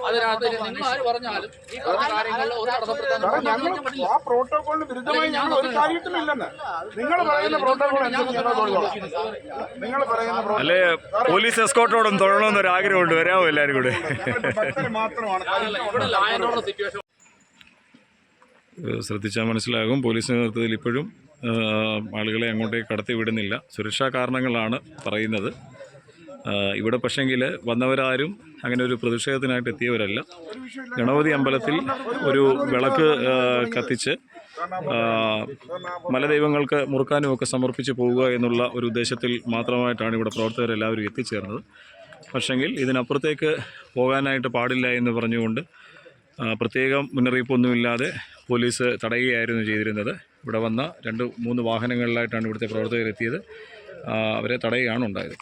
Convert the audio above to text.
അതിനകത്ത് നിങ്ങൾ ആര് പറഞ്ഞാലും ഈ പറഞ്ഞ കാര്യങ്ങളിൽ ഒരു തടസ്സപ്പെടുത്താൻ സാറേ ആ പ്രോട്ടോകോളിന് വിരുദ്ധമായി ഞങ്ങൾ ഒരു കാര്യത്തിലില്ലെന്ന് നിങ്ങൾ പറയുന്ന പ്രോട്ടോകോൾ നിങ്ങൾ പറയുന്ന അല്ലെ പോലീസ് എസ്കോട്ടോടും തൊഴണമെന്നൊരു ആഗ്രഹമുണ്ട് വരാമോ എല്ലാവരും കൂടെ? ശ്രദ്ധിച്ചാൽ മനസ്സിലാകും. പോലീസിന്റെ നേതൃത്വത്തിൽ ഇപ്പോഴും ആളുകളെ അങ്ങോട്ടേക്ക് കടത്തി വിടുന്നില്ല. സുരക്ഷാ കാരണങ്ങളാണ് പറയുന്നത്. ഇവിടെ പക്ഷെങ്കിൽ വന്നവരാരും അങ്ങനെ ഒരു പ്രതിഷേധത്തിനായിട്ട് എത്തിയവരല്ല. ഗണപതി അമ്പലത്തിൽ ഒരു വിളക്ക് കത്തിച്ച് മലദൈവങ്ങൾക്ക് മുറുക്കാനും ഒക്കെ സമർപ്പിച്ച് പോവുക എന്നുള്ള ഒരു ഉദ്ദേശത്തിൽ മാത്രമായിട്ടാണ് ഇവിടെ പ്രവർത്തകരെല്ലാവരും എത്തിച്ചേർന്നത്. പക്ഷെങ്കിൽ ഇതിനപ്പുറത്തേക്ക് പോകാനായിട്ട് പാടില്ല എന്ന് പറഞ്ഞുകൊണ്ട് പ്രത്യേകം മുന്നറിയിപ്പൊന്നുമില്ലാതെ പോലീസ് തടയുകയായിരുന്നു ചെയ്തിരുന്നത്. ഇവിടെ വന്ന രണ്ട് മൂന്ന് വാഹനങ്ങളിലായിട്ടാണ് ഇവിടുത്തെ പ്രവർത്തകരെത്തിയത്. അവരെ തടയുകയാണ് ഉണ്ടായത്.